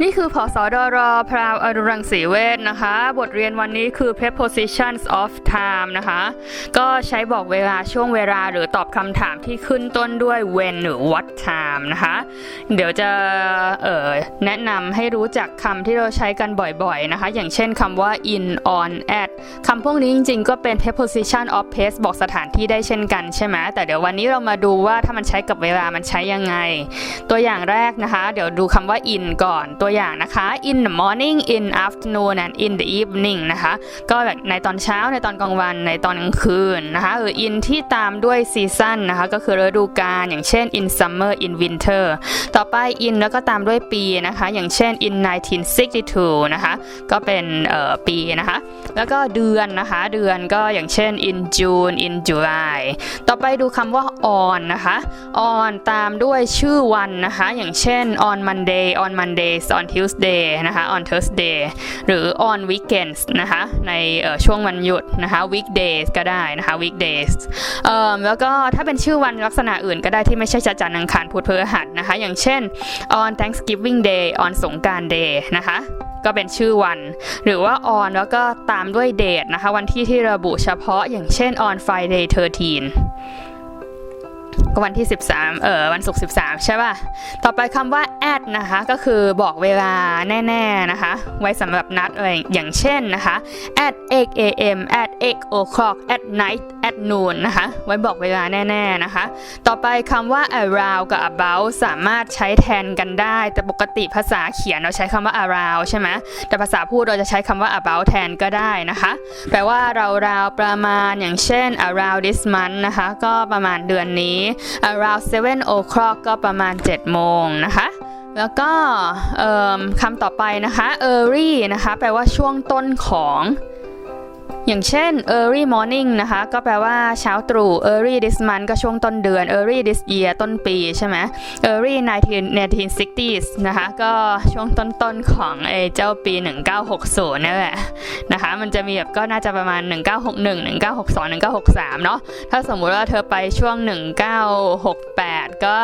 นี่คือพอสอดรพราวอรุรังสีเวทนะคะ บทเรียนวันนี้คือ prepositions of time นะคะ ก็ใช้บอกเวลาช่วงเวลาหรือตอบคำถามที่ขึ้นต้นด้วย when หรือ what time นะคะ เดี๋ยวจะเอ่อแนะนำให้รู้จักคำที่เราใช้กันบ่อยๆนะคะ อย่างเช่นคำว่า in on at คำพวกนี้จริงๆ ก็เป็น preposition of place บอกสถานที่ได้เช่นกันใช่ไหมแต่เดี๋ยววันนี้เรามาดูว่าถ้ามันใช้กับเวลามันใช้ยังไง ตัวอย่างแรกนะคะ เดี๋ยวดูคำว่า in ก่อนตัวอย่างนะคะ in the morning in afternoon and in the evening นะคะ ก็แบบในตอนเช้าในตอนกลางวันในตอนกลางคืนนะคะหรือ in ที่ตามด้วย season นะคะก็คือฤดูกาลอย่างเช่น in summer in winter ต่อไป in แล้วก็ตามด้วยปีนะคะ อย่างเช่น in 1962 นะคะ ก็เป็นปีนะคะ แล้วก็เดือนนะคะ เดือนก็อย่างเช่น in June in July ต่อไปดูคำว่า on นะคะ on ตามด้วยชื่อวันนะคะ อย่างเช่น on Monday on Mondays on Tuesday นะคะ on Thursday หรือ on weekends นะคะ ในช่วงวันหยุดนะคะ weekdays ก็ได้นะคะ weekdays เอ่อแล้วก็ถ้าเป็นชื่อวันลักษณะอื่นก็ได้ที่ไม่ใช่จันทร์อังคารพุธพฤหัสนะคะ อย่างเช่น on Thanksgiving Day on สงกรานต์ Day นะคะ ก็เป็นชื่อวัน หรือว่า on แล้วก็ตามด้วยเดทนะคะ วันที่ที่ระบุเฉพาะอย่างเช่น on Friday 13ก็วันที่ 13 เออวันศุกร์13 ใช่ป่ะ ต่อไปคำว่า at นะคะ ก็คือบอกเวลาแน่ๆนะคะ ไว้สำหรับนัดอะไรอย่างเช่นนะคะ at 8 a.m. at 8 o'clock at night at noon นะคะ ไว้บอกเวลาแน่ๆนะคะ ต่อไปคำว่า around กับ about สามารถใช้แทนกันได้ แต่ปกติภาษาเขียนเราใช้คำว่า around ใช่ไหมแต่ภาษาพูดเราจะใช้คำว่า about แทนก็ได้นะคะ แปลว่าเราราวประมาณอย่างเช่น around this month นะคะ ก็ประมาณเดือนนี้ around 7 o'clock ก็ประมาณ 7 โมงนะคะแล้วก็คำต่อไปนะคะ early นะคะ แปลว่าช่วงต้นของ อย่างเช่น early morning นะคะ ก็แปลว่าเช้าตรู่ early this month ก็ช่วงต้นเดือน early this year ต้นปีใช่ไหม early 19 1960s นะคะ ก็ช่วงต้นๆของไอ้เจ้าปี 1960นั่นแหละนะคะ มันจะมีแบบก็น่าจะประมาณ 1961 1962 1963 เนาะ ถ้าสมมุติว่าเธอไปช่วง 1968 ก็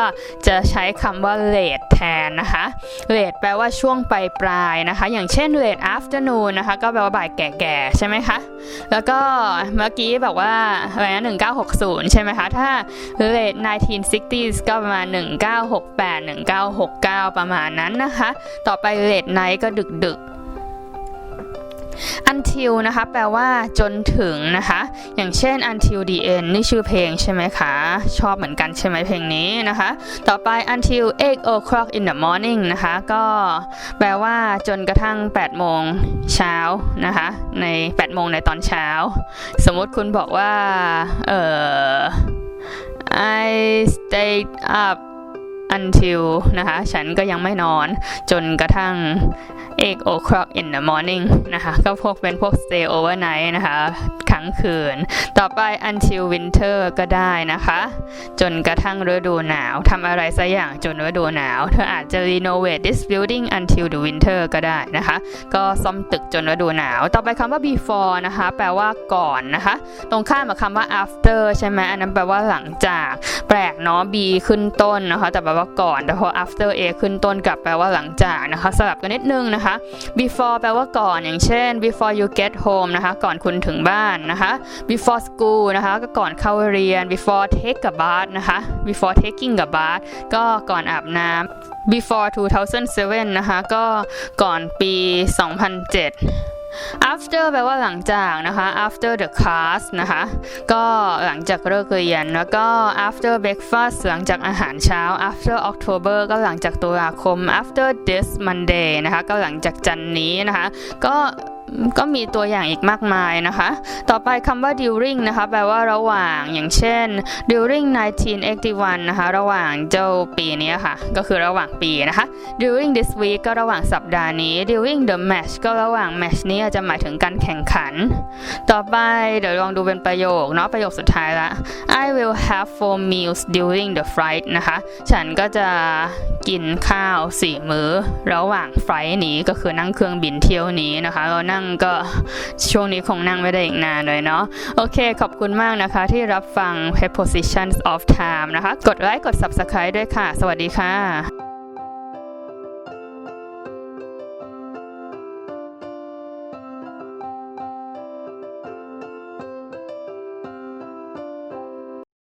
จะใช้คำว่า late แทนนะคะ late แปลว่าช่วงปลายปลายๆนะคะ อย่างเช่น late afternoon นะคะ ก็แปลว่าบ่ายแก่ๆ ใช่ไหมคะแล้วก็เมื่อกี้บอกว่าอะไรนะ1960 ใช่ไหมคะ ถ้า late 1960s ก็ประมาณ 1968 1969 ประมาณนั้นนะคะ ต่อไป late night ก็ดึกดึกๆ until นะคะแปลว่าจนถึงนะคะ อย่างเช่น until the end นี่ชื่อเพลงใช่ไหมคะ ชอบเหมือนกันใช่ไหมเพลงนี้นะคะ ต่อไป until 8 o'clock in the morning นะคะ ก็แปลว่าจนกระทั่ง 8 โมงเช้านะคะ ใน 8 โมงในตอนเช้า สมมติคุณบอกว่า เอ่อ I stayed up until นะคะ ฉันก็ยังไม่นอนจนกระทั่ง8 o'clock in the morning นะคะ ก็พวกเป็นพวก stay overnight นะคะ้งคืน ต่อไป until winter ก็ได้นะคะ จนกระทั่งฤดูหนาวทำอะไรสักอย่างจนฤดูหนาว เธออาจจะ renovate this building until the winter ก็ได้นะคะ ก็ซ่อมตึกจนฤดูหนาว ต่อไปคำว่า before นะคะ แปลว่าก่อนนะคะ ตรงข้ามกับคำว่า after ใช่ไหมอันนั้นแปลว่าหลังจาก แปลกเนาะ b ขึ้นต้นนะคะ แต่แปลว่าก่อน แต่พอ after a ขึ้นต้นกลับแปลว่าหลังจากนะคะ สลับกันนิดนึงนะคะ before แปลว่าก่อนอย่างเช่น before you get home นะคะ ก่อนคุณถึงบ้านนะคะ before school นะคะก็ก่อนเข้าเรียน before take a bath นะคะ before taking a bath ก็ก่อนอาบน้ำ before 2007 นะคะ ก็ก่อนปี 2007 after แปลว่าหลังจากนะคะ after the class นะคะ ก็หลังจากเลิกเรียน แล้วก็ after breakfast หลังจากอาหารเช้า after October ก็หลังจากตุลาคม after this Monday นะคะ ก็หลังจากจันนี้นะคะ ก็ ก็มีตัวอย่างอีกมากมายนะคะ ต่อไปคำว่า during นะคะ แปลว่าระหว่างอย่างเช่น during 1981 นะคะ ระหว่างเจ้าปีนี้ค่ะ ก็คือระหว่างปีนะคะ during this week ก็ระหว่างสัปดาห์นี้ during the match ก็ระหว่าง match นี้อาจจะหมายถึงการแข่งขัน ต่อไปเดี๋ยวลองดูเป็นประโยคเนาะประโยคสุดท้ายละ I will have four meals during the flight นะคะ ฉันก็จะ กินข้าวสี่มื้อ ระหว่างไฟล์นี้ก็คือนั่งเครื่องบินเที่ยวนี้นะคะเรานั่งก็ช่วงนี้คงนั่งไม่ได้อีกนานเลยเนาะโอเค ขอบคุณมากนะคะที่รับฟัง prepositions of time นะคะ กดไลค์กด subscribe ด้วยค่ะ สวัสดีค่ะ